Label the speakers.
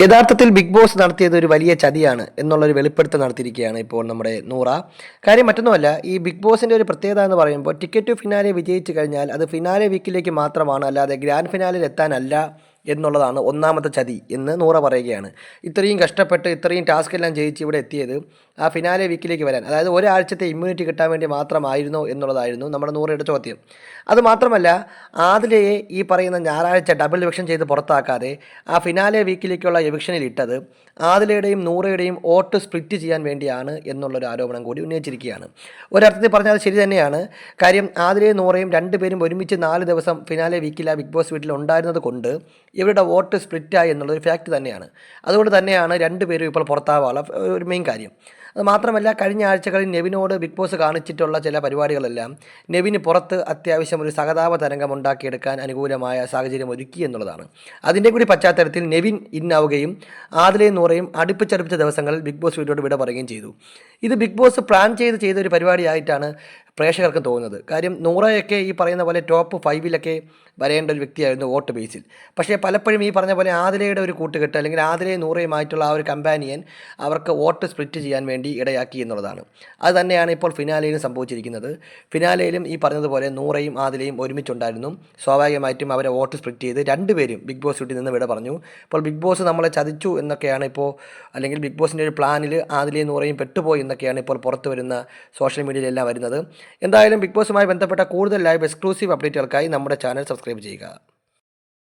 Speaker 1: യഥാർത്ഥത്തിൽ big boss നടത്തിയത് ഒരു വലിയ ചതിയാണ് എന്നുള്ളൊരു വെളിപ്പെടുത്തൽ നടത്തിയിരിക്കുകയാണ് ഇപ്പോൾ നമ്മുടെ നൂറ. കാര്യം മറ്റൊന്നുമല്ല ഈ ബിഗ് ബോസിന്റെ ഒരു പ്രത്യേകത എന്ന് പറയുമ്പോൾ ടിക്കറ്റ് ടു ഫിനാലെ വിജയിച്ചു കഴിഞ്ഞാൽ അത് ഫിനാലെ വീക്കിലേക്ക് മാത്രമാണ് അല്ലാതെ ഗ്രാൻഡ് ഫിനാലിൽ എത്താനല്ല എന്നുള്ളതാണ് ഒന്നാമത്തെ ചതി എന്ന് നൂറ പറയുകയാണ്. ഇത്രയും കഷ്ടപ്പെട്ട് ഇത്രയും ടാസ്ക് എല്ലാം ജയിച്ച് ഇവിടെ എത്തിയത് ആ ഫിനാലെ വീക്കിലേക്ക് വരാൻ അതായത് ഒരാഴ്ചത്തെ ഇമ്മ്യൂണിറ്റി കിട്ടാൻ വേണ്ടി മാത്രമായിരുന്നോ എന്നുള്ളതായിരുന്നു നമ്മുടെ നൂറയുടെ ചോദ്യം. അത് മാത്രമല്ല ആദിലയെ ഈ പറയുന്ന ഞായറാഴ്ച ഡബിൾ എവിക്ഷൻ ചെയ്ത് പുറത്താക്കാതെ ആ ഫിനാലെ വീക്കിലേക്കുള്ള എവിക്ഷനിൽ ഇട്ടത് ആദിലയുടെയും നൂറയുടെയും വോട്ട് സ്പ്ലിറ്റ് ചെയ്യാൻ വേണ്ടിയാണ് എന്നുള്ളൊരു ആരോപണം കൂടി ഉന്നയിച്ചിരിക്കുകയാണ്. ഒരർത്ഥത്തിൽ പറഞ്ഞാൽ ശരി തന്നെയാണ്. കാര്യം ആദിലയും നൂറയും രണ്ടുപേരും ഒരുമിച്ച് നാല് ദിവസം ഫിനാലെ വീക്കിൽ ആ ബിഗ് ബോസ് വീട്ടിൽ ഉണ്ടായിരുന്നത് കൊണ്ട് ഇവരുടെ വോട്ട് സ്പ്ലിറ്റായി എന്നുള്ളൊരു ഫാക്റ്റ് തന്നെയാണ്. അതുകൊണ്ട് തന്നെയാണ് രണ്ടുപേരും ഇപ്പോൾ പുറത്താവാനുള്ള ഒരു മെയിൻ കാര്യം. അത് മാത്രമല്ല കഴിഞ്ഞ ആഴ്ചകളിൽ നെവിനോട് ബിഗ് ബോസ് കാണിച്ചിട്ടുള്ള ചില പരിപാടികളെല്ലാം നെവിന് പുറത്ത് അത്യാവശ്യം ഒരു സഹതാപ തരംഗം ഉണ്ടാക്കിയെടുക്കാൻ അനുകൂലമായ സാഹചര്യം ഒരുക്കി എന്നുള്ളതാണ്. അതിന്റെ കൂടി പശ്ചാത്തലത്തിൽ നെവിൻ ഇന്നാവുകയും ആദിലയും നൂറയും അടുപ്പിച്ചടുപ്പിച്ച ദിവസങ്ങളിൽ ബിഗ് ബോസ് വീട്ടിലോട്ട് വിട പറയുകയും ചെയ്തു. ഇത് ബിഗ് ബോസ് പ്ലാൻ ചെയ്ത് ചെയ്ത ഒരു പരിപാടിയായിട്ടാണ് പ്രേക്ഷകർക്ക് തോന്നുന്നത്. കാര്യം നൂറയൊക്കെ ഈ പറയുന്ന പോലെ ടോപ്പ് ഫൈവിലൊക്കെ വരേണ്ട ഒരു വ്യക്തിയായിരുന്നു വോട്ട് ബേസിൽ. പക്ഷേ പലപ്പോഴും ഈ പറഞ്ഞ പോലെ ആതിരയുടെ ഒരു കൂട്ടുകെട്ട് അല്ലെങ്കിൽ ആതിരയും നൂറയുമായിട്ടുള്ള ആ ഒരു കമ്പാനിയൻ അവർക്ക് വോട്ട് സ്പ്ലിറ്റ് ചെയ്യാൻ വേണ്ടി ഇടയാക്കി എന്നുള്ളതാണ്. അത് തന്നെയാണ് ഇപ്പോൾ ഫിനാലയിലും സംഭവിച്ചിരിക്കുന്നത്. ഫിനാലയിലും ഈ പറഞ്ഞതുപോലെ നൂറയും ആതിലയും ഒരുമിച്ചുണ്ടായിരുന്നു. സ്വാഭാവികമായിട്ടും അവരെ വോട്ട് സ്പ്ലിറ്റ് ചെയ്ത് രണ്ടുപേരും ബിഗ് ബോസ് വീട്ടിൽ നിന്ന് വിട പറഞ്ഞു. ഇപ്പോൾ ബിഗ് ബോസ് നമ്മളെ ചതിച്ചു എന്നൊക്കെയാണ് ഇപ്പോൾ അല്ലെങ്കിൽ ബിഗ് ബോസിന്റെ ഒരു പ്ലാനിൽ ആതിലയും നൂറയും പെട്ടുപോയി എന്നൊക്കെയാണ് ഇപ്പോൾ പുറത്തു വരുന്ന സോഷ്യൽ മീഡിയയിലെല്ലാം വരുന്നത്. എന്തായാലും ബിഗ് ബോസുമായി ബന്ധപ്പെട്ട കൂടുതൽ ലൈവ് എക്സ്ക്ലൂസീവ് അപ്ഡേറ്റുകൾക്കായി നമ്മുടെ ചാനൽ സബ്സ്ക്രൈബ് ചെയ്യുക.